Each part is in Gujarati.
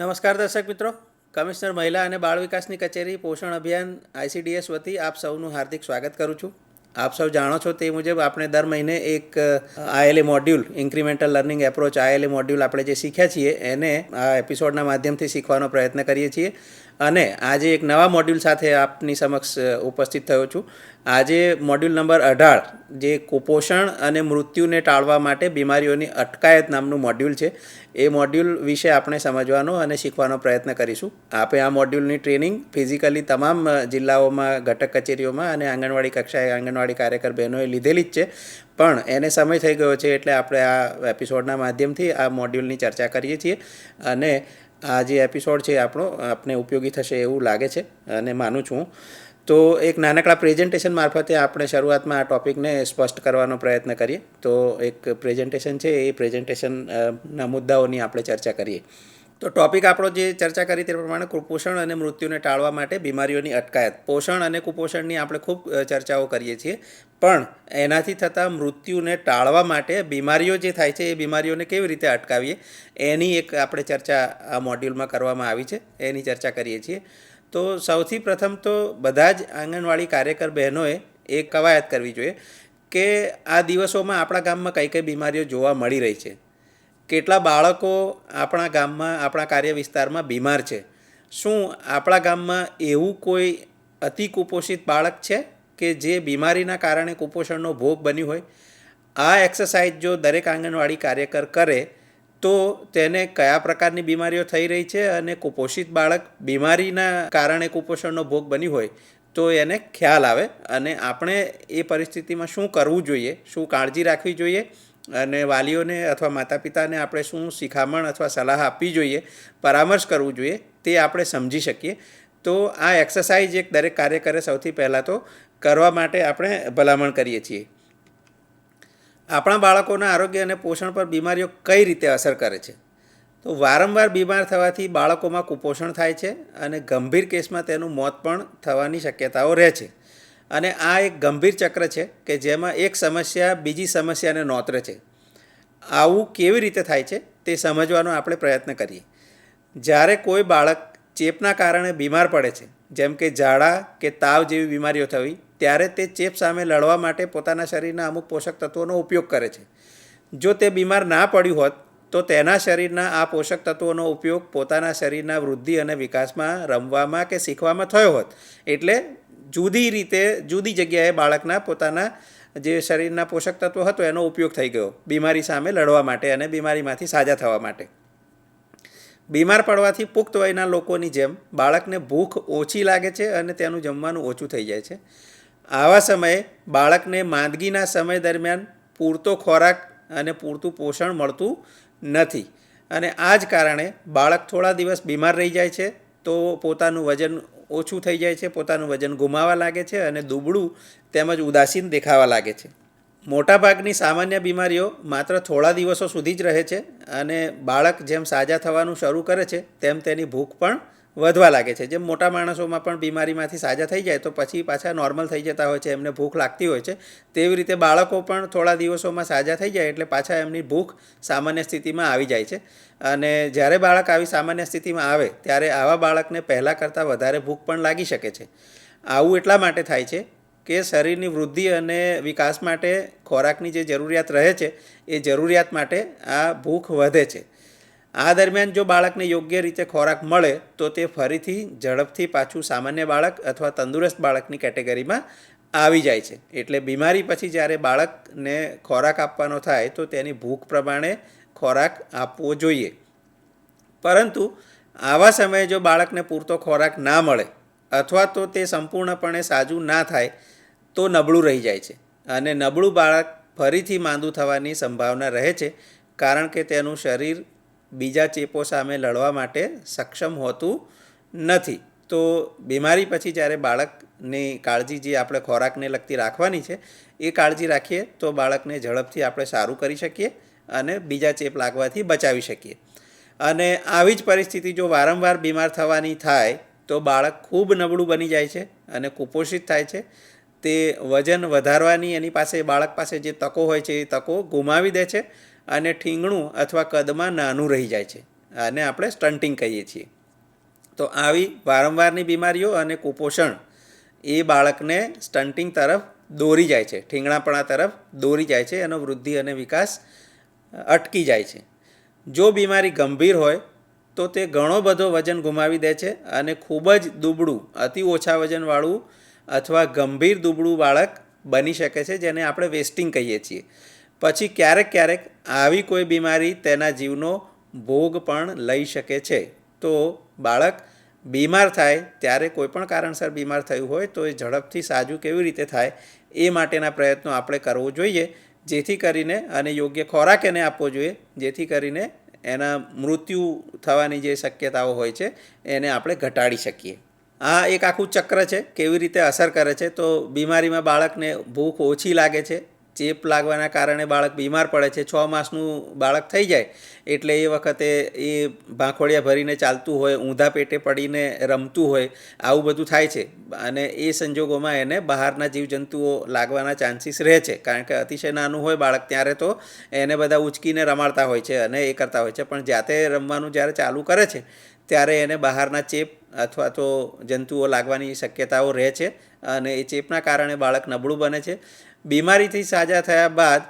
નમસ્કાર દર્શક મિત્રો. કમિશનર મહિલા અને બાળ વિકાસની કચેરી પોષણ અભિયાન આઈસીડીએસ વતી આપ સૌનું હાર્દિક સ્વાગત કરું છું. આપ સૌ જાણો છો તે મુજબ આપણે દર મહિને એક I L A module incremental learning approach I L A module આપણે જે શીખ્યા છીએ એને આ એપિસોડના માધ્યમથી શીખવાનો પ્રયત્ન કરીએ છીએ. અને આજે એક નવા મોડ્યુલ સાથે આપની સમક્ષ ઉપસ્થિત થયો છું. આજે મોડ્યુલ નંબર અઢાર, જે કુપોષણ અને મૃત્યુને ટાળવા માટે બીમારીઓની અટકાયત નામનું મોડ્યુલ છે, એ મોડ્યુલ વિશે આપણે સમજવાનો અને શીખવાનો પ્રયત્ન કરીશું. આપે આ મોડ્યુલની ટ્રેનિંગ ફિઝિકલી તમામ જિલ્લાઓમાં, ઘટક કચેરીઓમાં અને આંગણવાડી કક્ષાએ આંગણવાડી કાર્યકર બહેનોએ લીધેલી જ છે. પણ એને સમય થઈ ગયો છે એટલે આપણે આ એપિસોડના માધ્યમથી આ મોડ્યુલની ચર્ચા કરીએ છીએ. અને આ જે એપિસોડ છે આપણો, આપને ઉપયોગી થશે એવું લાગે છે અને માનું છું. તો એક નાનકડા પ્રેઝન્ટેશન મારફતે આપણે શરૂઆતમાં આ ટૉપિકને સ્પષ્ટ કરવાનો પ્રયત્ન કરીએ. તો એક પ્રેઝન્ટેશન છે, એ પ્રેઝન્ટેશનના મુદ્દાઓની આપણે ચર્ચા કરીએ. તો ટોપિક આપણો જે ચર્ચા કરી તે પ્રમાણે કુપોષણ અને મૃત્યુને ટાળવા માટે બીમારીઓની અટકાયત. પોષણ અને કુપોષણની આપણે ખૂબ ચર્ચાઓ કરીએ છીએ. પણ એનાથી થતા મૃત્યુને ટાળવા માટે બીમારીઓ જે થાય છે એ બીમારીઓને કેવી રીતે અટકાવીએ, એની એક આપણે ચર્ચા આ મોડ્યુલમાં કરવામાં આવી છે, એની ચર્ચા કરીએ છીએ. તો સૌથી પ્રથમ તો બધા જ આંગણવાડી કાર્યકર બહેનોએ એક કવાયત કરવી જોઈએ કે આ દિવસોમાં આપણા ગામમાં કઈ કઈ બીમારીઓ જોવા મળી રહી છે. કેટલા બાળકો આપણા ગામમાં, આપણા કાર્ય વિસ્તારમાં બીમાર છે. શું આપણા ગામમાં એવું કોઈ અતિ કુપોષિત બાળક છે? કે જે બીમારીના કારણે કુપોષણનો ભોગ બન્યું હોય, આ એક્સરસાઇઝ જો દરેક આંગણવાડી કાર્યકર કરે, તો તેને કયા પ્રકારની બીમારીઓ થઈ રહી છે અને કુપોષિત બાળક બીમારીના કારણે કુપોષણનો ભોગ બન્યું હોય, તો એને ખ્યાલ આવે અને આપણે એ પરિસ્થિતિમાં શું કરવું જોઈએ, શું કાળજી રાખવી જોઈએ અને વાલીઓને અથવા માતા પિતાને આપણે શું શિખામણ અથવા સલાહ આપવી જોઈએ, પરામર્શ કરવું જોઈએ તે આપણે સમજી શકીએ. તો આ એક્સરસાઇઝ એક દરેક કાર્યકરે સૌથી પહેલાં તો કરવા માટે આપણે ભલામણ કરીએ છીએ. આપણા બાળકોના આરોગ્ય અને પોષણ પર બીમારીઓ કઈ રીતે અસર કરે છે? તો વારંવાર બીમાર થવાથી બાળકોમાં કુપોષણ થાય છે અને ગંભીર કેસમાં તેનું મોત પણ થવાની શક્યતાઓ રહે છે. અને આ એક ગંભીર ચક્ર છે કે જેમાં એક સમસ્યા બીજી સમસ્યાને નોતરે છે. આવું કેવી રીતે થાય છે તે સમજવાનો આપણે પ્રયત્ન કરીએ. જ્યારે કોઈ બાળક ચેપના કારણે બીમાર પડે છે, જેમ કે ઝાડા કે તાવ જેવી બીમારીઓ થવી ત્યારે તે ચેપ સામે લડવા માટે પોતાના શરીરના અમુક પોષક તત્વોનો ઉપયોગ કરે છે. જો તે બીમાર ના પડ્યું હોત, તો તેના શરીરના આ પોષક તત્વોનો ઉપયોગ પોતાના શરીરના વૃદ્ધિ અને વિકાસમાં, રમવામાં કે શીખવામાં થયો હોત. એટલે જુદી રીતે, જુદી જગ્યાએ બાળકના પોતાના જે શરીરના પોષક તત્વો હતો, એનો ઉપયોગ થઈ ગયો. બીમારી સામે લડવા માટે અને બીમારીમાંથી સાજા થવા માટે. બીમાર પડવાથી પુખ્ત વયના લોકોની જેમ બાળકને ભૂખ ઓછી લાગે છે અને તેનું જમવાનું ઓછું થઈ જાય છે. આવા સમયે બાળકને માંદગીના સમય દરમિયાન પૂરતો ખોરાક અને પૂરતું પોષણ મળતું નથી. અને આ જ કારણે બાળક થોડા દિવસ બીમાર રહી જાય છે તો પોતાનું વજન ઓછું થઈ જાય છે, પોતાનું વજન ગુમાવવા લાગે છે અને દુબળું તેમજ ઉદાસીન દેખાવા લાગે છે. મોટાભાગની સામાન્ય બીમારીઓ માત્ર થોડા દિવસો સુધી જ રહે છે અને બાળક જેમ સાજા થવાનું શરૂ કરે છે, તેમ તેની ભૂખ પણ વધવા લાગે છે. જેમ મોટા માણસોમાં પણ બીમારીમાંથી સાજા થઈ જાય, તો પછી પાછા નોર્મલ થઈ જતા હોય છે, એમને ભૂખ લાગતી હોય છે. તેવી રીતે બાળકો પણ થોડા દિવસોમાં સાજા થઈ જાય, એટલે પાછા એમની ભૂખ સામાન્ય સ્થિતિમાં આવી જાય છે. અને જ્યારે બાળક આવી સામાન્ય સ્થિતિમાં આવે, ત્યારે આવા બાળકને પહેલાં કરતાં વધારે ભૂખ પણ લાગી શકે છે. આવું એટલા માટે થાય છે કે શરીરની વૃદ્ધિ અને વિકાસ માટે ખોરાકની જે જરૂરિયાત રહે છે, એ જરૂરિયાત માટે આ ભૂખ વધે છે. આ દરમિયાન જો બાળકને યોગ્ય રીતે ખોરાક મળે, તો તે ફરીથી ઝડપથી પાછું સામાન્ય બાળક અથવા તંદુરસ્ત બાળકની કેટેગરીમાં આવી જાય છે. એટલે બીમારી પછી જ્યારે બાળકને ખોરાક આપવાનો થાય, તો તેની ભૂખ પ્રમાણે ખોરાક આપવો જોઈએ. પરંતુ આવા સમયે જો બાળકને પૂરતો ખોરાક ના મળે અથવા તો તે સંપૂર્ણપણે સાજું ના થાય, તો નબળું રહી જાય છે. અને નબળું બાળક ફરીથી માંદું થવાની સંભાવના રહે છે, કારણ કે તેનું શરીર બીજા ચેપો સામે લડવા માટે સક્ષમ હોતું નથી. તો બીમારી પછી જ્યારે બાળકની કાળજી જે આપણે ખોરાકને લગતી રાખવાની છે, એ કાળજી રાખીએ તો બાળકને ઝડપથી આપણે સારું કરી શકીએ અને બીજા ચેપ લાગવાથી બચાવી શકીએ. અને આવી જ પરિસ્થિતિ જો વારંવાર બીમાર થવાની થાય, તો બાળક ખૂબ નબળું બની જાય છે અને કુપોષિત થાય છે. તે વજન વધારવાની એની પાસે બાળક પાસે જે તકો હોય છે, એ તકો ગુમાવી દે છે અને ઠીંગણું અથવા કદમાં નાનું રહી જાય છે. આને આપણે સ્ટન્ટિંગ કહીએ છીએ. તો આવી વારંવારની બીમારીઓ અને કુપોષણ એ બાળકને સ્ટન્ટિંગ તરફ દોરી જાય છે. ઠીંગણાપણા તરફ દોરી જાય છે એનો વૃદ્ધિ અને વિકાસ અટકી જાય છે. જો બીમારી ગંભીર હોય તો તે ઘણો બધો વજન ગુમાવી દે છે અને ખૂબ જ દુબળું, અતિ ઓછા વજનવાળું અથવા ગંભીર દુબળું બાળક બની શકે છે જેને આપણે વેસ્ટિંગ કહીએ છીએ. પછી ક્યારેક ક્યારેક આવી કોઈ બીમારી તેના જીવનો ભોગ પણ લઈ શકે છે. તો બાળક બીમાર થાય ત્યારે કોઈ પણ કારણસર બીમાર થયું હોય તો એ ઝડપથી સાજું કેવી રીતે થાય એ માટેના પ્રયત્નો આપણે કરવો જોઈએ, જેથી કરીને અને યોગ્ય ખોરાક એને આપવો જોઈએ, જેથી કરીને એના મૃત્યુ થવાની જે શક્યતાઓ હોય છે એને આપણે ઘટાડી શકીએ. આ એક આખું ચક્ર છે, કેવી રીતે અસર કરે છે તો બીમારીમાં બાળકને ભૂખ ઓછી લાગે છે ચેપ લાગવાના કારણે બાળક બીમાર પડે છે, છ માસનું બાળક થઈ જાય, એટલે એ વખતે એ ભાંખોડિયા ભરીને ચાલતું હોય, ઊંધા પેટે પડીને રમતું હોય, આવું બધું થાય છે. અને એ સંજોગોમાં એને બહારના જીવજંતુઓ લાગવાના ચાન્સીસ રહે છે, કારણ કે અતિશય નાનું હોય બાળક ત્યારે તો એને બધા ઉચકીને રમાડતા હોય છે અને એ કરતા હોય છે. પણ જાતે રમવાનું જ્યારે ચાલુ કરે છે, ત્યારે એને બહારના ચેપ અથવા તો જંતુઓ લાગવાની શક્યતાઓ રહે છે અને એ ચેપના કારણે બાળક નબળું બને છે. બીમારીથી સાજા થયા બાદ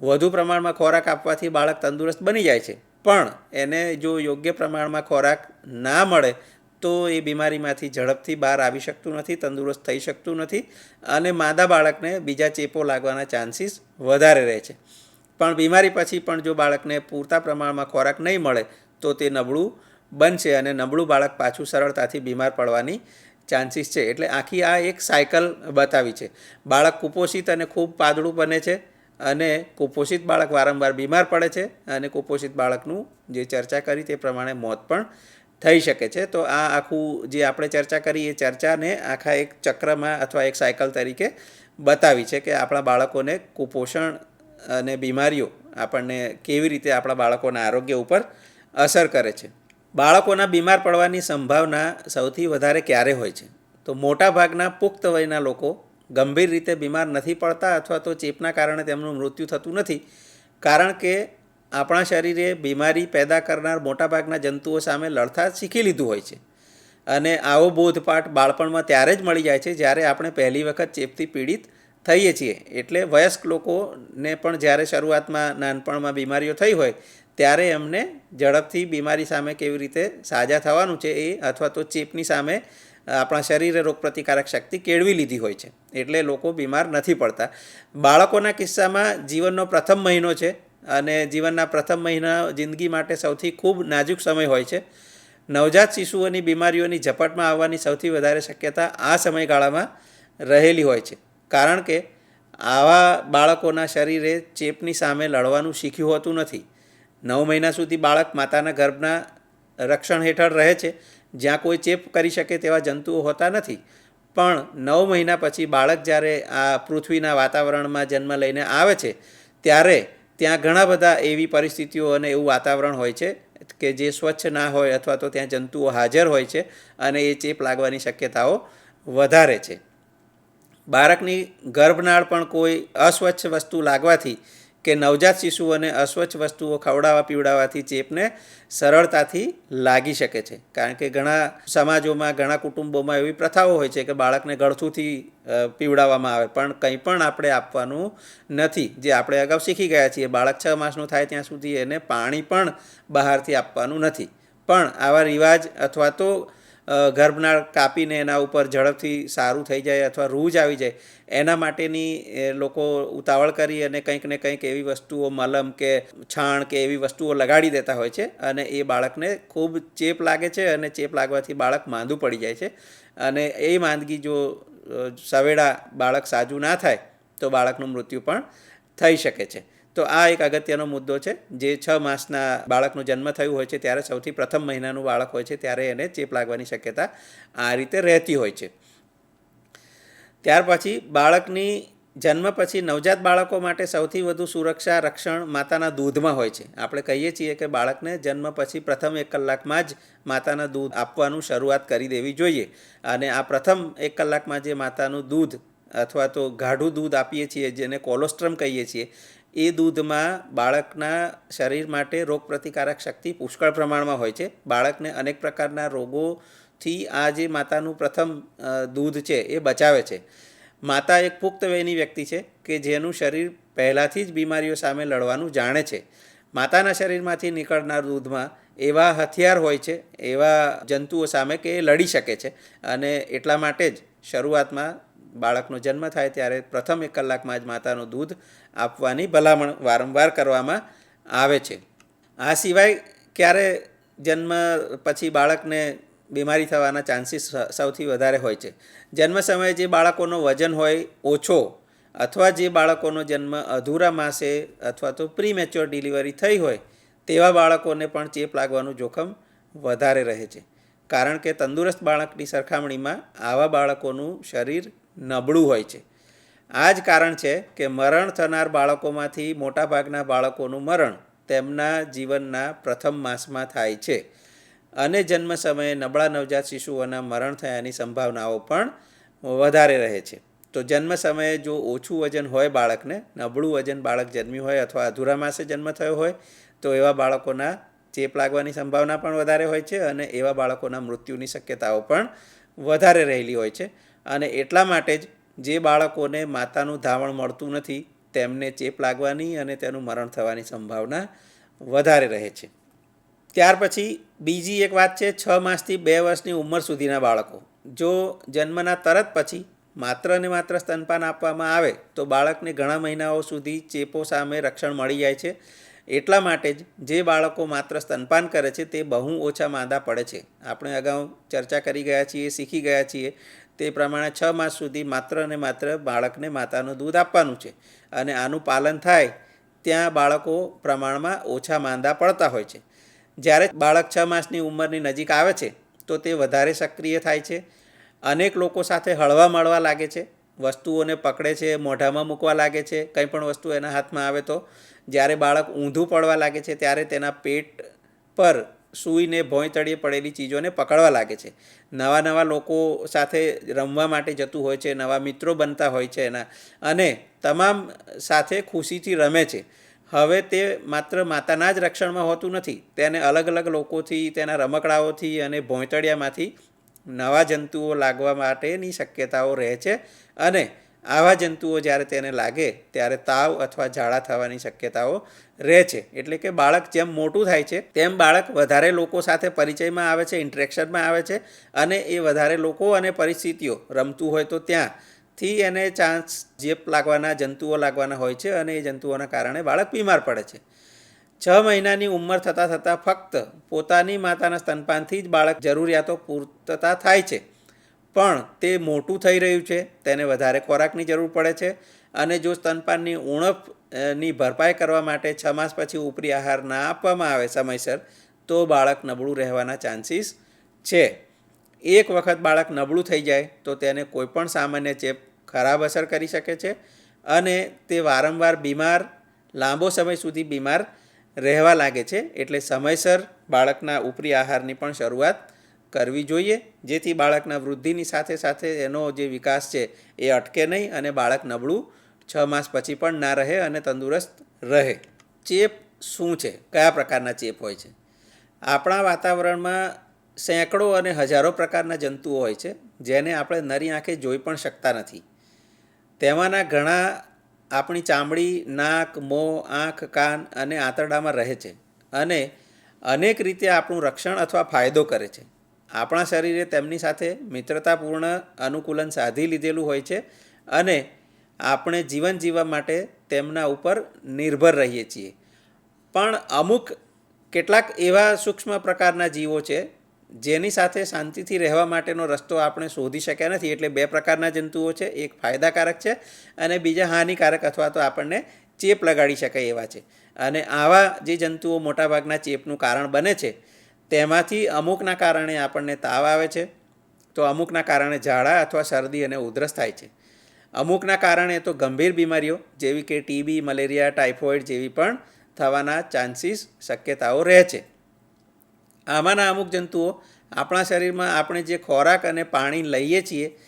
વધુ પ્રમાણમાં ખોરાક આપવાથી બાળક તંદુરસ્ત બની જાય છે. પણ એને જો યોગ્ય પ્રમાણમાં ખોરાક ના મળે, તો એ બીમારીમાંથી ઝડપથી બહાર આવી શકતું નથી, તંદુરસ્ત થઈ શકતું નથી અને માદા બાળકને બીજા ચેપો લાગવાના ચાન્સીસ વધારે રહે છે. પણ બીમારી પછી પણ જો બાળકને પૂરતા પ્રમાણમાં ખોરાક નહીં મળે, તો તે નબળું બનશે અને નબળું બાળક પાછું સરળતાથી બીમાર પડવાની ચાન્સીસ છે. એટલે આખી આ એક સાયકલ બતાવી છે. બાળક કુપોષિત અને ખૂબ પાતળું બને છે અને કુપોષિત બાળક વારંવાર બીમાર પડે છે અને કુપોષિત બાળકનું જે ચર્ચા કરી તે પ્રમાણે મોત પણ થઈ શકે છે. તો આ આખું જે આપણે ચર્ચા કરી એ ચર્ચાને આખા એક ચક્રમાં અથવા એક સાયકલ તરીકે બતાવી છે કે આપણા બાળકોને કુપોષણ અને બીમારીઓ આપણને કેવી રીતે આપણા બાળકોના આરોગ્ય ઉપર અસર કરે છે. બાળકોના બીમાર પડવાની સંભાવના સૌથી વધારે ક્યારે હોય છે? તો મોટાભાગના પુખ્ત વયના લોકો ગંભીર રીતે બીમાર નથી પડતા અથવા તો ચેપના કારણે તેમનું મૃત્યુ થતું નથી. કારણ કે આપણા શરીરે બીમારી પેદા કરનાર મોટાભાગના જંતુઓ સામે લડતા શીખી લીધું હોય છે. અને આવો બોધપાઠ બાળપણમાં ત્યારે જ મળી જાય છે જ્યારે આપણે પહેલી વખત ચેપથી પીડિત થઈએ છીએ. એટલે વયસ્ક લોકોને પણ જ્યારે શરૂઆતમાં નાનપણમાં બીમારીઓ થઈ હોય ત્યારે એમને ઝડપથી બીમારી સામે કેવી રીતે સાજા થવાનું છે એ અથવા તો ચેપની સામે આપણા શરીરે રોગપ્રતિકારક શક્તિ કેળવી લીધી હોય છે. એટલે લોકો બીમાર નથી પડતા. બાળકોના કિસ્સામાં જીવનનો પ્રથમ મહિનો છે અને જીવનના પ્રથમ મહિના જિંદગી માટે સૌથી ખૂબ નાજુક સમય હોય છે. નવજાત શિશુઓની બીમારીઓની ઝપટમાં આવવાની સૌથી વધારે શક્યતા આ સમયગાળામાં રહેલી હોય છે. કારણ કે આવા બાળકોના શરીરે ચેપની સામે લડવાનું શીખ્યું હોતું નથી. નવ મહિના સુધી બાળક માતાના ગર્ભના રક્ષણ હેઠળ રહે છે. જ્યાં કોઈ ચેપ કરી શકે તેવા જંતુઓ હોતા નથી. પણ નવ મહિના પછી બાળક જ્યારે આ પૃથ્વીના વાતાવરણમાં જન્મ લઈને આવે છે, ત્યારે ત્યાં ઘણા બધા એવી પરિસ્થિતિઓ અને એવું વાતાવરણ હોય છે કે જે સ્વચ્છ ના હોય અથવા તો ત્યાં જંતુઓ હાજર હોય છે અને એ ચેપ લાગવાની શક્યતાઓ વધારે છે. બાળકની ગર્ભનાળ પણ કોઈ અસ્વચ્છ વસ્તુ લાગવાથી કે નવજાત શિશુઓને અસ્વચ્છ વસ્તુઓ ખવડાવવા પીવડાવવાથી ચેપને સરળતાથી લાગી શકે છે. કારણ કે ઘણા સમાજોમાં, ઘણા કુટુંબોમાં એવી પ્રથાઓ હોય છે કે બાળકને ગળથુંથી પીવડાવવામાં આવે. પણ કંઈ પણ આપણે આપવાનું નથી. જે આપણે અગાઉ શીખી ગયા છીએ, બાળક છ માસનું થાય ત્યાં સુધી એને પાણી પણ બહારથી આપવાનું નથી. પણ આવા રિવાજ અથવા તો ગર્ભનાળ કાપીને એના ઉપર ઝડપથી સારું થઈ જાય અથવા રૂજ આવી જાય, એના માટેની લોકો ઉતાવળ કરી અને કંઈક ને કંઈક એવી વસ્તુઓ મલમ કે છાણ કે એવી વસ્તુઓ લગાડી દેતા હોય છે અને એ બાળકને ખૂબ ચેપ લાગે છે અને ચેપ લાગવાથી બાળક માંદું પડી જાય છે. અને એ માંદગી જો સવેડા બાળક સાજું ના થાય તો બાળકનું મૃત્યુ પણ થઈ શકે છે. તો આ એક અગત્યનો મુદ્દો છે. જે છ માસના બાળકનું જન્મ થયું હોય છે, ત્યારે સૌથી પ્રથમ મહિનાનું બાળક હોય છે, ત્યારે એને ચેપ લાગવાની શક્યતા આ રીતે રહેતી હોય છે. ત્યાર પછી બાળકની જન્મ પછી નવજાત બાળકો માટે સૌથી વધુ સુરક્ષા, રક્ષણ માતાના દૂધમાં હોય છે. આપણે કહીએ છીએ કે બાળકને જન્મ પછી પ્રથમ એક કલાકમાં જ માતાના દૂધ આપવાનું શરૂઆત કરી દેવી જોઈએ. અને આ પ્રથમ એક કલાકમાં જે માતાનું દૂધ અથવા તો ગાઢું દૂધ આપીએ છીએ, જેને કોલોસ્ટ્રમ કહીએ છીએ એ દૂધમાં બાળકના શરીર માટે રોગપ્રતિકારક શક્તિ પુષ્કળ પ્રમાણમાં હોય છે. બાળકને અનેક પ્રકારના રોગોથી આ જે માતાનું પ્રથમ દૂધ છે એ બચાવે છે. માતા એક પુખ્ત વયની વ્યક્તિ છે કે જેનું શરીર પહેલાંથી જ બીમારીઓ સામે લડવાનું જાણે છે. માતાના શરીરમાંથી નીકળનાર દૂધમાં એવા હથિયાર હોય છે, એવા જંતુઓ સામે કે એ લડી શકે છે અને એટલા માટે જ શરૂઆતમાં બાળકનો જન્મ થાય ત્યારે પ્રથમ એક કલાકમાં જ માતાનું દૂધ આપવાની ભલામણ વારંવાર કરવામાં આવે છે. આ સિવાય ક્યારે જન્મ પછી બાળકને બીમારી થવાના ચાન્સીસ સૌથી વધારે હોય છે. જન્મ સમયે જે બાળકોનો વજન હોય ઓછો અથવા જે બાળકોનો જન્મ અધૂરા માસે અથવા તો પ્રીમેચ્યોર ડિલિવરી થઈ હોય તેવા બાળકોને પણ ચેપ લાગવાનું જોખમ વધારે રહે છે. કારણ કે તંદુરસ્ત બાળકની સરખામણીમાં આવા બાળકોનું શરીર નબળું હોય છે. આ જ કારણ છે કે મરણ થનાર બાળકોમાંથી મોટાભાગના બાળકોનું મરણ તેમના જીવનના પ્રથમ માસમાં થાય છે. અને જન્મ સમયે નબળા નવજાત શિશુઓના મરણ થયાની સંભાવનાઓ પણ વધારે રહે છે. તો જન્મ સમયે જો ઓછું વજન હોય બાળકને, નબળું વજન બાળક જન્મ્યું હોય અથવા અધૂરા માસે જન્મ થયો હોય, તો એવા બાળકોના ચેપ લાગવાની સંભાવના પણ વધારે હોય છે અને એવા બાળકોના મૃત્યુની શક્યતાઓ પણ વધારે રહેલી હોય છે. અને એટલા માટે જ જે બાળકોને માતાનું ધાવણ મળતું નથી, તેમને ચેપ લાગવાની અને તેનું મરણ થવાની સંભાવના વધારે રહે છે. ત્યાર પછી બીજી એક વાત છે, છ માસથી બે વર્ષની ઉંમર સુધીના બાળકો. જો જન્મના તરત પછી માત્ર ને માત્ર સ્તનપાન આપવામાં આવે, તો બાળકને ઘણા મહિનાઓ સુધી ચેપો સામે રક્ષણ મળી જાય છે. એટલા માટે જ જે બાળકો માત્ર સ્તનપાન કરે છે, તે બહુ ઓછા માંદા પડે છે. આપણે અગાઉ ચર્ચા કરી ગયા છીએ, શીખી ગયા છીએ તે પ્રમાણે છ માસ સુધી માત્ર ને માત્ર બાળકને માતાનું દૂધ આપવાનું છે અને આનું પાલન થાય ત્યાં બાળકો પ્રમાણમાં ઓછા માંદા પડતા હોય છે. જ્યારે બાળક છ માસની ઉંમરની નજીક આવે છે, તો તે વધારે સક્રિય થાય છે. અનેક લોકો સાથે હળવા મળવા લાગે છે, વસ્તુઓને પકડે છે, મોઢામાં મૂકવા લાગે છે, કંઈ પણ વસ્તુ એના હાથમાં આવે તો, જ્યારે બાળક ઊંધું પડવા લાગે છે, ત્યારે તેના પેટ પર સૂઈને ભોંય તળિયે પડેલી ચીજોને પકડવા લાગે છે. નવા નવા લોકો સાથે રમવા માટે જતું હોય છે, નવા મિત્રો બનતા હોય છે એના. અને તમામ સાથે ખુશીથી રમે છે. હવે તે માત્ર માતાના જ રક્ષણમાં હોતું નથી, તેને અલગ અલગ લોકોથી, તેના રમકડાઓથી અને ભોંયતળિયામાંથી નવા જંતુઓ લાગવા માટેની શક્યતાઓ રહે છે. અને આવા જંતુઓ જ્યારે તેને લાગે, ત્યારે તાવ અથવા ઝાડા થવાની શક્યતાઓ રહે છે. એટલે કે બાળક જેમ મોટું થાય છે, તેમ બાળક વધારે લોકો સાથે પરિચયમાં આવે છે ઇન્ટરેક્શનમાં આવે છે અને એ વધારે લોકો અને પરિસ્થિતિઓ રમતું હોય તો ત્યાંથી એને ચાન્સ ચેપ લાગવાના, જંતુઓ લાગવાના હોય છે અને એ જંતુઓના કારણે બાળક બીમાર પડે છે. છ મહિનાની ઉંમર થતાં થતાં ફક્ત પોતાની માતાના સ્તનપાનથી જ બાળક જરૂરિયાતો પૂર્તતા થાય છે. પણ તે મોટું થઈ રહ્યું છે, તેને વધારે ખોરાકની જરૂર પડે છે અને જો સ્તનપાનની ઉણપની ભરપાઈ કરવા માટે છ માસ પછી ઉપરી આહાર ના આપવામાં આવે સમયસર, તો બાળક નબળું રહેવાના ચાન્સીસ છે. એક વખત બાળક નબળું થઈ જાય, તો તેને કોઈપણ સામાન્ય ચેપ ખરાબ અસર કરી શકે છે અને તે વારંવાર બીમાર, લાંબો સમય સુધી બીમાર રહેવા લાગે છે, એટલે સમયસર બાળકના ઉપરી આહારની પણ શરૂઆત કરવી જોઈએ. જેથી બાળકના વૃદ્ધિની સાથે સાથે એનો જે વિકાસ છે એ અટકે નહીં અને બાળક નબળું છ માસ પછી પણ ના રહે અને તંદુરસ્ત રહે. ચેપ શું છે? કયા પ્રકારના ચેપ હોય છે? આપણા વાતાવરણમાં સેંકડો અને હજારો પ્રકારના જંતુઓ હોય છે, જેને આપણે નરી આંખે જોઈ પણ શકતા નથી. તેમાંના ઘણા આપણી ચામડી, નાક, મોં, આંખ, કાન અને આંતરડામાં રહે છે અને અનેક રીતે આપણું રક્ષણ અથવા ફાયદો કરે છે. આપણા શરીરે તેમની સાથે મિત્રતાપૂર્ણ અનુકૂલન સાધી લીધેલું હોય છે અને આપણે જીવન જીવવા માટે તેમના ઉપર નિર્ભર રહીએ છીએ. પણ અમુક કેટલાક એવા સૂક્ષ્મ પ્રકારના જીવો છે જેની સાથે શાંતિથી રહેવા માટેનો રસ્તો આપણે શોધી શક્યા નથી. એટલે બે પ્રકારના જંતુઓ છે, એક ફાયદાકારક છે અને બીજા હાનિકારક અથવા તો આપણને ચેપ લગાડી શકાય એવા છે. અને આવા જે જંતુઓ મોટાભાગના ચેપનું કારણ બને છે તેમાંથી અમુકના કારણે આપણને તાવ આવે છે, તો અમુકના કારણે ઝાડા અથવા શરદી અને ઉધરસ થાય છે. અમુકના કારણે તો ગંભીર બીમારીઓ, જેવી કે ટીબી મલેરિયા, ટાઇફોઇડ જેવી પણ થવાના ચાન્સીસ, શક્યતાઓ રહે છે. આમાંના અમુક જંતુઓ આપણા શરીરમાં આપણે જે ખોરાક અને પાણી લઈએ છીએ,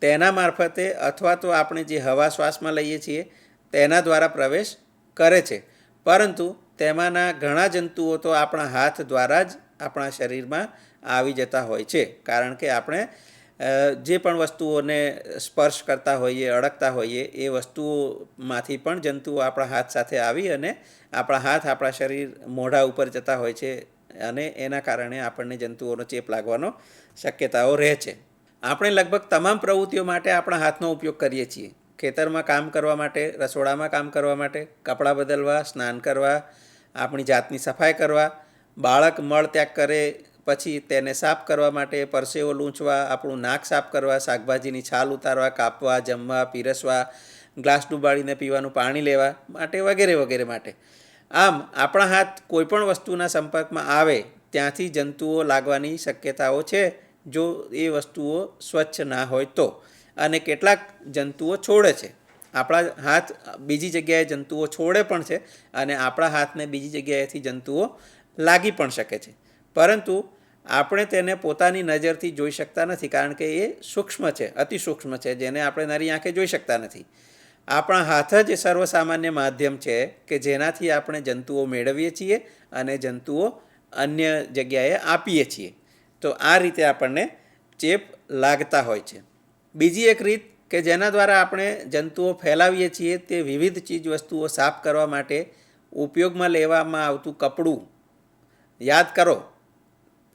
તેના મારફતે અથવા તો આપણે જે હવા શ્વાસમાં લઈએ છીએ, તેના દ્વારા પ્રવેશ કરે છે. પરંતુ તેમાંના ઘણા જંતુઓ તો આપણા હાથ દ્વારા જ આપણા શરીરમાં આવી જતા હોય છે. કારણ કે આપણે જે પણ વસ્તુઓને સ્પર્શ કરતા હોઈએ, અડકતા હોઈએ, એ વસ્તુઓમાંથી પણ જંતુઓ આપણા હાથ સાથે આવી અને આપણા હાથ આપણા શરીર મોઢા ઉપર જતા હોય છે અને એના કારણે આપણને જંતુઓનો ચેપ લાગવાનો શક્યતાઓ રહે છે. આપણે લગભગ તમામ પ્રવૃત્તિઓ માટે આપણા હાથનો ઉપયોગ કરીએ છીએ. ખેતરમાં કામ કરવા માટે, રસોડામાં કામ કરવા માટે, કપડાં બદલવા, સ્નાન કરવા, આપણી જાતની સફાઈ કરવા બાળક મળ ત્યાગ કરે પછી તેને સાફ કરવા માટે પરસેવો લૂંચવા આપણું નાક સાફ કરવા, શાકભાજીની છાલ ઉતારવા, કાપવા, જમવા, પીરસવા, ગ્લાસ ડૂબાડીને પીવાનું પાણી લેવા માટે વગેરે વગેરે માટે. આમ, આપણા હાથ કોઈપણ વસ્તુના સંપર્કમાં આવે, ત્યાંથી જંતુઓ લાગવાની શક્યતાઓ છે, જો એ વસ્તુઓ સ્વચ્છ ના હોય તો. અને કેટલાક જંતુઓ છોડે છે. આપણા હાથ બીજી જગ્યાએ જંતુઓ છોડે પણ છે અને આપણા હાથને બીજી જગ્યાએથી જંતુઓ લાગી પણ શકે છે. પરંતુ આપણે તેને પોતાની નજરથી જોઈ શકતા નથી કારણ કે એ સૂક્ષ્મ છે, અતિ સૂક્ષ્મ છે, જેને આપણે નારી આંખે જોઈ શકતા નથી. આપણા હાથ જ સર્વસામાન્ય માધ્યમ છે કે જેનાથી આપણે જંતુઓ મેળવીએ છીએ અને જંતુઓ અન્ય જગ્યાએ આપીએ છીએ. તો આ રીતે આપણને ચેપ લાગતા હોય છે. બીજી એક રીત કે જેના દ્વારા આપણે જંતુઓ ફેલાવીએ છીએ તે વિવિધ ચીજ વસ્તુઓ સાફ કરવા માટે ઉપયોગમાં લેવામાં આવતું કપડું યાદ કરો,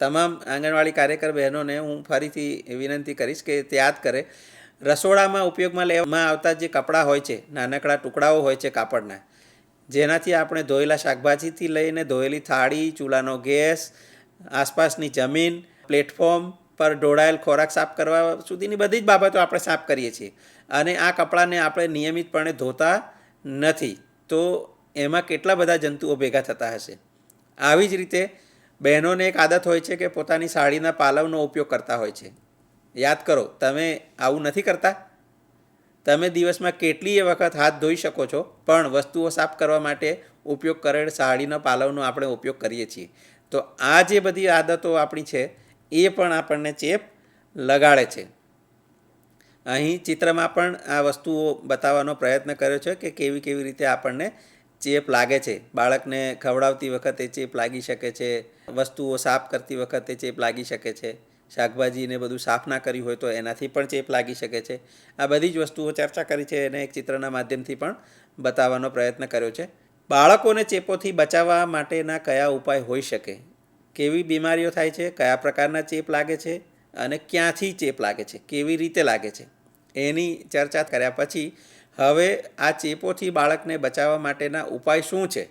તમામ આંગણવાડી કાર્યકર બહેનોને હું ફરીથી વિનંતી કરીશ કે તે યાદ કરે. રસોડામાં ઉપયોગમાં લેવામાં આવતા જે કપડાં હોય છે, નાનકડા ટુકડાઓ હોય છે કાપડના, જેનાથી આપણે ધોયેલા શાકભાજીથી લઈને ધોયેલી થાળી, ચૂલાનો ગેસ, આસપાસની જમીન, પ્લેટફોર્મ પર ઢોળાયેલ ખોરાક સાફ કરવા સુધીની બધી જ બાબતો આપણે સાફ કરીએ છીએ. અને આ કપડાને આપણે નિયમિતપણે ધોતા નથી. તો એમાં કેટલા બધા જંતુઓ ભેગા થતા હશે? આવી જ રીતે બહેનોને એક આદત હોય છે કે પોતાની સાડીના પાલવનો ઉપયોગ કરતા હોય છે. યાદ કરો, તમે આવું નથી કરતા? તમે દિવસમાં કેટલીય વખત હાથ ધોઈ શકો છો? પણ વસ્તુઓ સાફ કરવા માટે ઉપયોગ કરેલ સાડીના પાલવનો આપણે ઉપયોગ કરીએ છીએ. તો આ જે બધી આદતો આપણી છે, એ પણ આપણને ચેપ લગાડે છે. અહીં ચિત્રમાં પણ આ વસ્તુઓ બતાવવાનો પ્રયત્ન કર્યો છે કે કેવી કેવી રીતે આપણને ચેપ લાગે છે. બાળકને ખવડાવતી વખતે ચેપ લાગી શકે છે. વસ્તુઓ સાફ કરતી વખતે ચેપ લાગી શકે છે. શાકભાજીને બધું સાફ ના કર્યું હોય તો એનાથી પણ ચેપ લાગી શકે છે. આ બધી જ વસ્તુઓ ચર્ચા કરી છે એને એક ચિત્રના માધ્યમથી પણ બતાવવાનો પ્રયત્ન કર્યો છે. બાળકોને ચેપોથી બચાવવા માટેના કયા ઉપાય હોઈ શકે? કેવી બીમારીઓ થાય છે? કયા પ્રકારના ચેપ લાગે છે? અને ક્યાંથી ચેપ લાગે છે? કેવી રીતે લાગે છે? એની ચર્ચા કર્યા પછી હવે આ ચેપોથી બાળકને બચાવવા માટેના ઉપાય શું છે?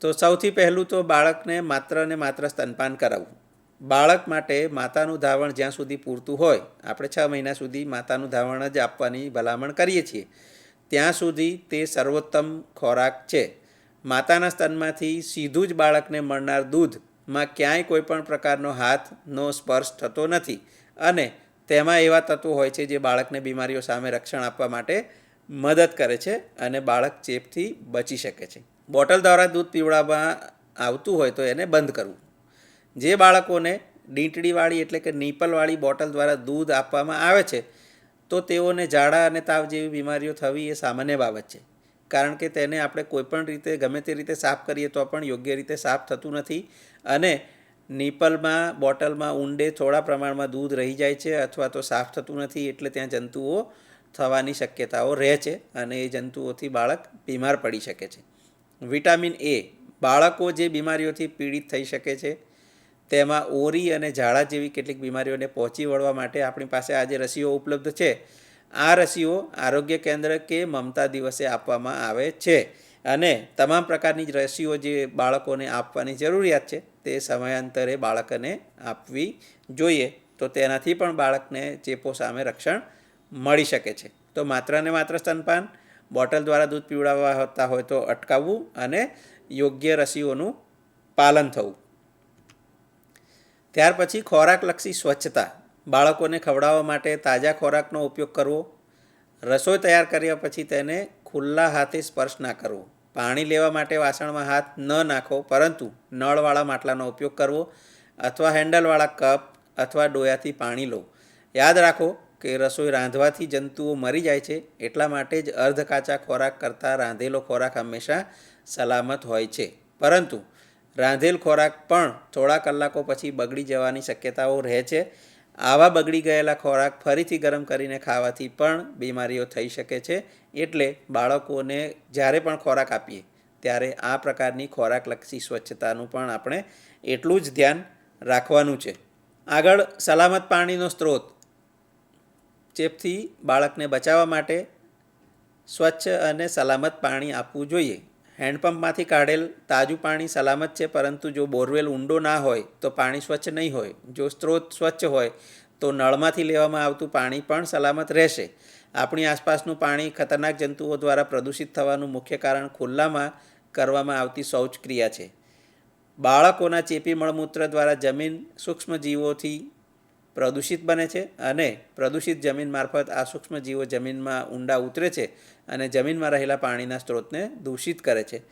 તો સૌથી પહેલું તો બાળકને માત્ર ને માત્ર સ્તનપાન કરાવવું. બાળક માટે માતાનું ધાવણ જ્યાં સુધી પૂરતું હોય, આપણે છ મહિના સુધી માતાનું ધાવણ જ આપવાની ભલામણ કરીએ છીએ. ત્યાં સુધી તે સર્વોત્તમ ખોરાક છે. માતાના સ્તનમાંથી સીધું જ બાળકને મળનાર દૂધમાં ક્યાંય કોઈ પણ પ્રકારનો હાથનો સ્પર્શ થતો નથી. અને તેમાં એવા તત્વો હોય છે જે બાળકને બીમારીઓ સામે રક્ષણ આપવા માટે મદદ કરે છે અને બાળક ચેપથી બચી શકે છે. બોટલ દ્વારા દૂધ પીવડાવવામાં આવતું હોય તો એને બંધ કરવું. જે બાળકોને ડીંટડીવાળી એટલે કે નીપલવાળી બોટલ દ્વારા દૂધ આપવામાં આવે છે, તો તેઓને ઝાડા અને તાવ જેવી બીમારીઓ થવી એ સામાન્ય બાબત છે. કારણ કે તેને આપણે કોઈપણ રીતે, ગમે તે રીતે સાફ કરીએ તો પણ યોગ્ય રીતે સાફ થતું નથી અને નીપલમાં, બોટલમાં ઊંડે થોડા પ્રમાણમાં દૂધ રહી જાય છે અથવા તો સાફ થતું નથી એટલે ત્યાં જંતુઓ થવાની શક્યતાઓ રહે છે અને એ જંતુઓથી બાળક બીમાર પડી શકે છે. વિટામિન એ બાળકો જે બીમારીઓથી પીડિત થઈ શકે છે, તેમાં ઓરી અને ઝાડા જેવી કેટલીક બીમારીઓને પહોંચી વળવા માટે આપણી પાસે આજે રસીઓ ઉપલબ્ધ છે. આ રસીઓ આરોગ્ય કેન્દ્ર કે મમતા દિવસે આપવામાં આવે છે અને તમામ પ્રકારની રસીઓ જે બાળકોને આપવાની જરૂરિયાત છે તે સમયાંતરે બાળકને આપવી જોઈએ. તો તેનાથી પણ બાળકને ચેપો સામે રક્ષણ મળી શકે છે. તો માત્ર ને માત્ર સ્તનપાન બોટલ દ્વારા દૂધ પીવડાવવા હોતા હોય તો અટકાવવું અને યોગ્ય રસીઓનું પાલન થવું. ત્યાર પછી ખોરાકલક્ષી સ્વચ્છતા. બાળકોને ખવડાવવા માટે તાજા ખોરાકનો ઉપયોગ કરવો. રસોઈ તૈયાર કર્યા પછી તેને ખુલ્લા હાથે સ્પર્શ ના કરવો. પાણી લેવા માટે વાસણમાં હાથ ન નાખો, પરંતુ નળવાળા માટલાનો ઉપયોગ કરવો અથવા હેન્ડલવાળા કપ અથવા ડોયાથી પાણી લો. યાદ રાખો કે રસોઈ રાંધવાથી જંતુઓ મરી જાય છે, એટલા માટે જ અર્ધ કાચા ખોરાક કરતાં રાંધેલો ખોરાક હંમેશા સલામત હોય છે. પરંતુ રાંધેલ ખોરાક પણ થોડા કલાકો પછી બગડી જવાની શક્યતાઓ રહે છે. આવા બગડી ગયેલા ખોરાક ફરીથી ગરમ કરીને ખાવાથી પણ બીમારીઓ થઈ શકે છે. એટલે બાળકોને જ્યારે પણ ખોરાક આપીએ, ત્યારે આ પ્રકારની ખોરાકલક્ષી સ્વચ્છતાનું પણ આપણે એટલું જ ધ્યાન રાખવાનું છે. આગળ, સલામત પાણીનો સ્ત્રોત. ચેપથી બાળકને બચાવવા માટે સ્વચ્છ અને સલામત પાણી આપવું જોઈએ. હેન્ડપંપમાંથી કાઢેલ તાજું પાણી સલામત છે, પરંતુ જો બોરવેલ ઊંડો ના હોય, તો પાણી સ્વચ્છ નહીં હોય. જો સ્ત્રોત સ્વચ્છ હોય, તો નળમાંથી લેવામાં આવતું પાણી પણ સલામત રહેશે. આપણી આસપાસનું પાણી ખતરનાક જંતુઓ દ્વારા પ્રદૂષિત થવાનું મુખ્ય કારણ ખુલ્લામાં કરવામાં આવતી શૌચક્રિયા છે. બાળકોના ચેપી મળમૂત્ર દ્વારા જમીન સૂક્ષ્મજીવોથી પ્રદૂષિત બને છે અને પ્રદૂષિત જમીન મારફત આ સૂક્ષ્મજીવો જમીનમાં ઊંડા ઉતરે છે અને જમીનમાં રહેલા પાણીના સ્ત્રોતને દૂષિત કરે છે.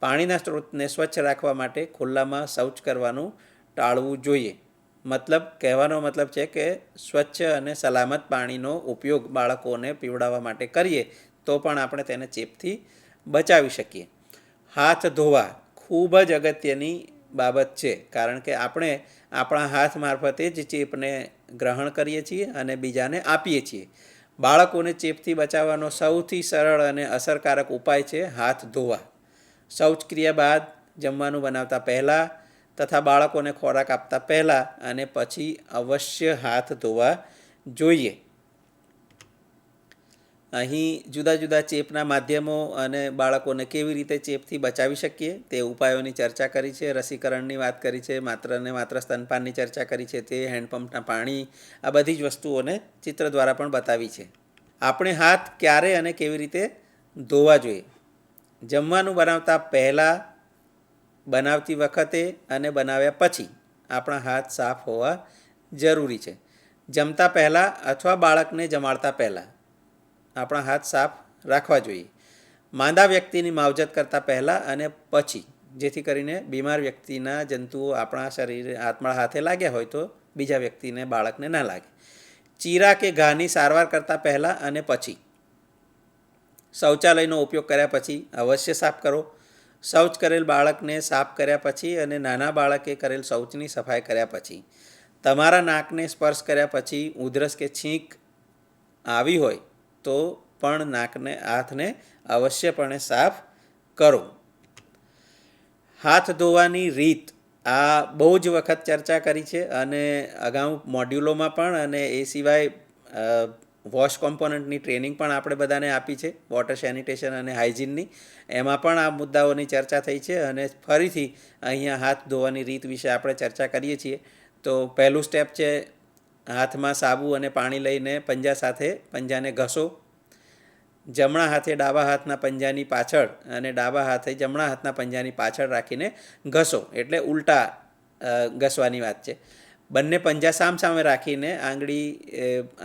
પાણીના સ્ત્રોતને સ્વચ્છ રાખવા માટે ખુલ્લામાં શૌચ કરવાનું ટાળવું જોઈએ. મતલબ, કહેવાનો મતલબ છે કે સ્વચ્છ અને સલામત પાણીનો ઉપયોગ બાળકોને પીવડાવવા માટે કરીએ તો પણ આપણે તેને ચેપથી બચાવી શકીએ. હાથ ધોવા ખૂબ જ અગત્યની બાબત છે. કારણ કે આપણે આપણા હાથ મારફતે જ ચેપને ગ્રહણ કરીએ છીએ અને બીજાને આપીએ છીએ. બાળકોને ચેપથી બચાવવાનો સૌથી સરળ અને અસરકારક ઉપાય છે હાથ ધોવા. શૌચક્રિયા બાદ જમવાનું બનાવતા પહેલાં તથા બાળકોને ખોરાક આપતા પહેલાં અને પછી અવશ્ય હાથ ધોવા જોઈએ. અહીં જુદા જુદા ચેપના માધ્યમો અને બાળકોને કેવી રીતે ચેપથી બચાવી શકીએ તે ઉપાયોની ચર્ચા કરી છે, રસીકરણની વાત કરી છે, માત્ર ને માત્ર સ્તનપાનની ચર્ચા કરી છે, તે હેન્ડપંપના પાણી, આ બધી જ વસ્તુઓને ચિત્ર દ્વારા પણ બતાવી છે. આપણે હાથ ક્યારે અને કેવી રીતે ધોવા જોઈએ? જમવાનું બનાવતા પહેલાં, બનાવતી વખતે અને બનાવ્યા પછી આપણા હાથ સાફ હોવા જરૂરી છે. જમતા પહેલાં અથવા બાળકને જમાડતા પહેલાં આપણા હાથ સાફ રાખવા જોઈએ. માંદા વ્યક્તિની માવજત કરતાં પહેલાં અને પછી, જેથી કરીને બીમાર વ્યક્તિના જંતુઓ આપણા શરીર હાથમાં હાથે લાગ્યા હોય તો બીજા વ્યક્તિને બાળકને ના લાગે. ચીરા કે ઘાની સારવાર કરતાં પહેલાં અને પછી. શૌચાલયનો ઉપયોગ કર્યા પછી અવશ્ય સાફ કરો. શૌચ કરેલ બાળકને સાફ કર્યા પછી અને નાના બાળકે કરેલ શૌચની સફાઈ કર્યા પછી. તમારા નાકને સ્પર્શ કર્યા પછી ઉધરસ કે છીંક આવી હોય તો પણ નાકને, હાથને અવશ્યપણે સાફ કરો. હાથ ધોવાની રીત. આ બહુ જ વખત ચર્ચા કરી છે અને અગાઉ મોડ્યુલોમાં પણ અને એ સિવાય વોશ કોમ્પોનન્ટની ટ્રેનિંગ પણ આપણે બધાને આપી છે, વોટર સેનિટેશન અને હાઇજીનની. એમાં પણ આ મુદ્દાઓની ચર્ચા થઈ છે અને ફરીથી અહીંયા હાથ ધોવાની રીત વિશે આપણે ચર્ચા કરીએ છીએ. તો પહેલું સ્ટેપ છે હાથમાં સાબુ અને પાણી લઈને પંજા સાથે પંજાને ઘસો. જમણા હાથે ડાબા હાથના પંજાની પાછળ અને ડાબા હાથે જમણા હાથના પંજાની પાછળ રાખીને ઘસો. એટલે ઉલટા ઘસવાની વાત છે. બંને પંજા સામ સામે રાખીને આંગળી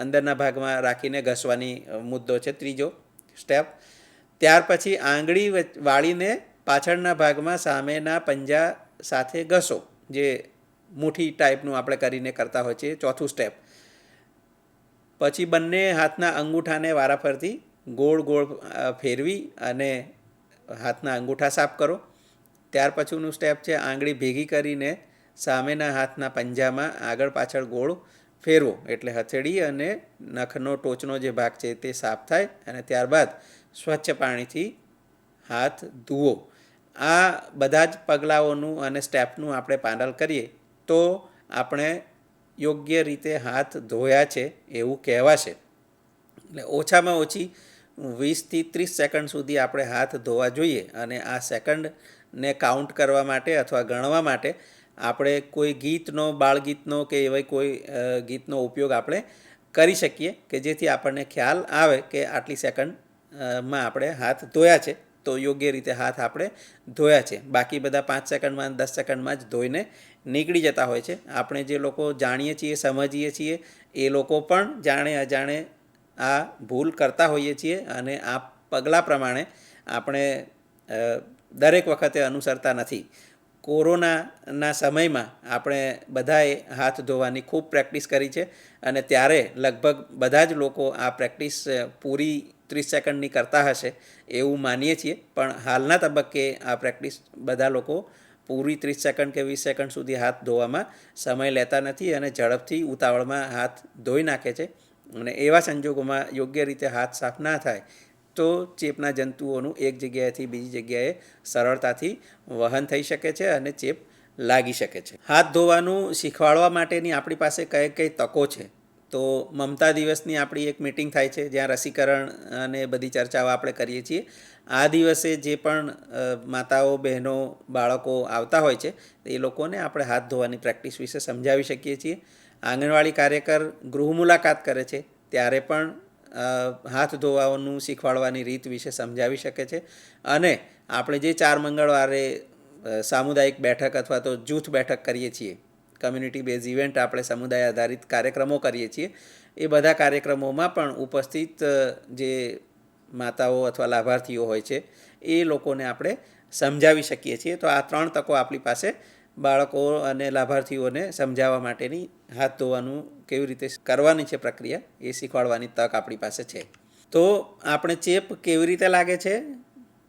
અંદરના ભાગમાં રાખીને ઘસવાની મુદ્દો છે ત્રીજો સ્ટેપ ત્યાર પછી આંગળી વાળીને પાછળના ભાગમાં સામેના પંજા સાથે ઘસો, જે મુઠ્ઠી ટાઈપનું આપણે કરીને કરતા હોય છે, ચોથું સ્ટેપ પછી બંને હાથના અંગૂઠાને વારાફરતી ગોળ ગોળ ફેરવી અને હાથના અંગૂઠા સાફ કરો. ત્યાર પછીનું સ્ટેપ છે આંગળી ભેગી કરીને સામેના હાથના પંજામાં આગળ પાછળ ગોળ ફેરવો. એટલે હથેળી અને નખનો ટોચનો જે ભાગ છે તે સાફ થાય અને ત્યારબાદ સ્વચ્છ પાણીથી હાથ ધુઓ આ બધા જ પગલાઓનું અને સ્ટેપનું આપણે પાલન કરીએ. તો આપણે યોગ્ય રીતે હાથ ધોયા છે એવું કહેવાશે. એટલે ઓછામાં ઓછી વીસથી ત્રીસ સેકન્ડ સુધી આપણે હાથ ધોવા જોઈએ અને આ સેકન્ડને કાઉન્ટ કરવા માટે અથવા ગણવા માટે આપણે કોઈ ગીતનો, બાળગીતનો કે એવા કોઈ ગીતનો ઉપયોગ આપણે કરી શકીએ કે જેથી આપણને ખ્યાલ આવે કે આટલી સેકન્ડમાં આપણે હાથ ધોયા છે. તો યોગ્ય રીતે હાથ આપણે ધોયા છે. બાકી બધા પાંચ સેકન્ડમાં દસ સેકન્ડમાં જ ધોઈને નીકળી જતા હોય છે. આપણે જે લોકો જાણીએ છીએ, સમજીએ છીએ, એ લોકો પણ જાણે અજાણે આ ભૂલ કરતા હોઈએ છીએ અને આ પગલાં પ્રમાણે આપણે દરેક વખતે અનુસરતા નથી. કોરોનાના સમયમાં આપણે બધાએ હાથ ધોવાની ખૂબ પ્રેક્ટિસ કરી છે અને ત્યારે લગભગ બધા જ લોકો આ પ્રેક્ટિસ પૂરી ત્રીસ સેકન્ડની કરતા હશે એવું માનીએ છીએ. પણ હાલના તબક્કે આ પ્રેક્ટિસ બધા લોકો પૂરી ત્રીસ સેકન્ડ કે વીસ સેકન્ડ સુધી હાથ ધોવામાં સમય લેતા નથી અને ઝડપથી ઉતાવળમાં હાથ ધોઈ નાખે છે. અને એવા સંજોગોમાં યોગ્ય રીતે હાથ સાફ ના થાય તો ચેપના જંતુઓનું એક જગ્યાએથી બીજી જગ્યાએ સરળતાથી વહન થઈ શકે છે અને ચેપ લાગી શકે છે. હાથ ધોવાનું શીખવાડવા માટેની આપણી પાસે કઈ કઈ તકો છે? તો મમતા દિવસની આપણી એક મિટિંગ થાય છે જ્યાં રસીકરણ અને બધી ચર્ચાઓ આપણે કરીએ છીએ. આ દિવસે જે પણ માતાઓ, બહેનો, બાળકો આવતા હોય છે, એ લોકોને આપણે હાથ ધોવાની પ્રેક્ટિસ વિશે સમજાવી શકીએ છીએ. આંગણવાડી કાર્યકર ગૃહ મુલાકાત કરે છે, ત્યારે પણ હાથ ધોવાનું શીખવાડવાની રીત વિશે સમજાવી શકે છે. અને આપણે જે ચાર મંગળવારે સામુદાયિક બેઠક અથવા તો જૂથ બેઠક કરીએ છીએ કમ્યુનિટી બેઝ ઇવેન્ટ આપણે સમુદાય આધારિત કાર્યક્રમો કરીએ છીએ, એ બધા કાર્યક્રમોમાં પણ ઉપસ્થિત જે માતાઓ અથવા લાભાર્થીઓ હોય છે, એ લોકોને આપણે સમજાવી શકીએ છીએ. તો આ ત્રણ તકો આપણી પાસે બાળકો અને લાભાર્થીઓને સમજાવવા માટેની હાથ ધોવાનું કેવી રીતે કરવાની છે પ્રક્રિયા, એ શીખવાડવાની તક આપણી પાસે છે. તો આપણે ચેપ કેવી રીતે લાગે છે?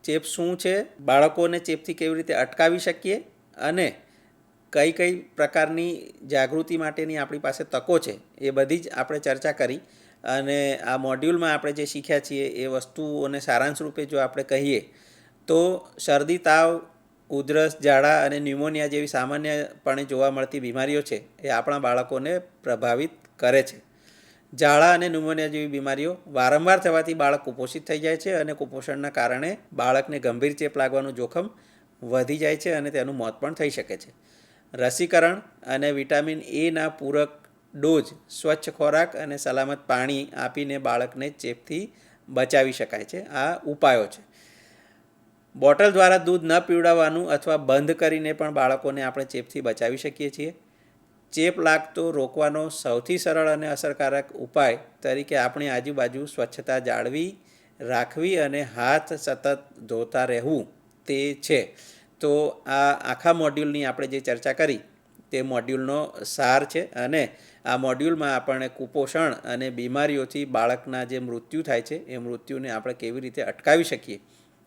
ચેપ શું છે? બાળકોને ચેપથી કેવી રીતે અટકાવી શકીએ? અને કઈ કઈ પ્રકારની જાગૃતિ માટેની આપણી પાસે તકો છે? એ બધી જ આપણે ચર્ચા કરી. અને આ મોડ્યુલમાં આપણે જે શીખ્યા છીએ એ વસ્તુઓને સારાંશ રૂપે જો આપણે કહીએ, તો શરદી, તાવ, ઉધરસ, ઝાડા અને ન્યુમોનિયા જેવી સામાન્યપણે જોવા મળતી બીમારીઓ છે એ આપણા બાળકોને પ્રભાવિત કરે છે. ઝાડા અને ન્યુમોનિયા જેવી બીમારીઓ વારંવાર થવાથી બાળક કુપોષિત થઈ જાય છે અને કુપોષણના કારણે બાળકને ગંભીર ચેપ લાગવાનું જોખમ વધી જાય છે અને તેનું મોત પણ થઈ શકે છે. રસીકરણ અને વિટામિન એના પૂરક ડોઝ, સ્વચ્છ ખોરાક અને સલામત પાણી આપીને બાળકને ચેપથી બચાવી શકાય છે. આ ઉપાયો છે. બોટલ દ્વારા દૂધ ન પીવડાવવાનું અથવા બંધ કરીને પણ બાળકોને આપણે ચેપથી બચાવી શકીએ છીએ. ચેપ લાગતો રોકવાનો સૌથી સરળ અને અસરકારક ઉપાય તરીકે આપણી આજુબાજુ સ્વચ્છતા જાળવી રાખવી અને હાથ સતત ધોતા રહેવું તે છે. તો આ આખા મોડ્યુલની આપણે જે ચર્ચા કરી તે મોડ્યુલનો સાર છે અને આ મોડ્યુલમાં આપણને કુપોષણ અને બીમારીઓથી બાળકના જે મૃત્યુ થાય છે, એ મૃત્યુને આપણે કેવી રીતે અટકાવી શકીએ?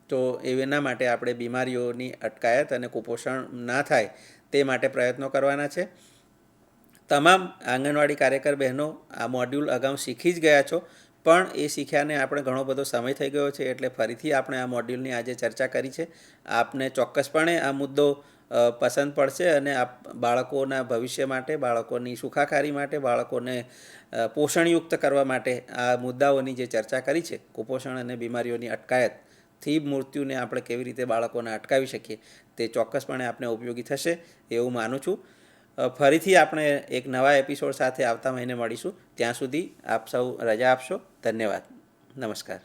તો એના માટે આપણે બીમારીઓની અટકાયત અને કુપોષણ ના થાય તે માટે પ્રયત્નો કરવાના છે. તમામ આંગણવાડી કાર્યકર બહેનો આ મોડ્યુલ અગાઉ શીખી જ ગયા છો, પણ એ શીખ્યાને આપણે ઘણો બધો સમય થઈ ગયો છે, એટલે ફરીથી આપણે આ મોડ્યુલની આજે ચર્ચા કરી છે. આપને ચોક્કસપણે આ મુદ્દો પસંદ પડશે અને આપ, બાળકોના ભવિષ્ય માટે, બાળકોની સુખાકારી માટે, બાળકોને પોષણયુક્ત કરવા માટે આ મુદ્દાઓની જે ચર્ચા કરી છે, કુપોષણ અને બીમારીઓની અટકાયતથી મૃત્યુને આપણે કેવી રીતે બાળકોને અટકાવી શકીએ, તે ચોક્કસપણે આપણે ઉપયોગી થશે એવું માનું છું. ફરીથી આપણે એક નવા એપિસોડ સાથે આવતા મહિને મળીશું. ત્યાં સુધી આપ સૌ રજા આપશો. ધન્યવાદ. નમસ્કાર.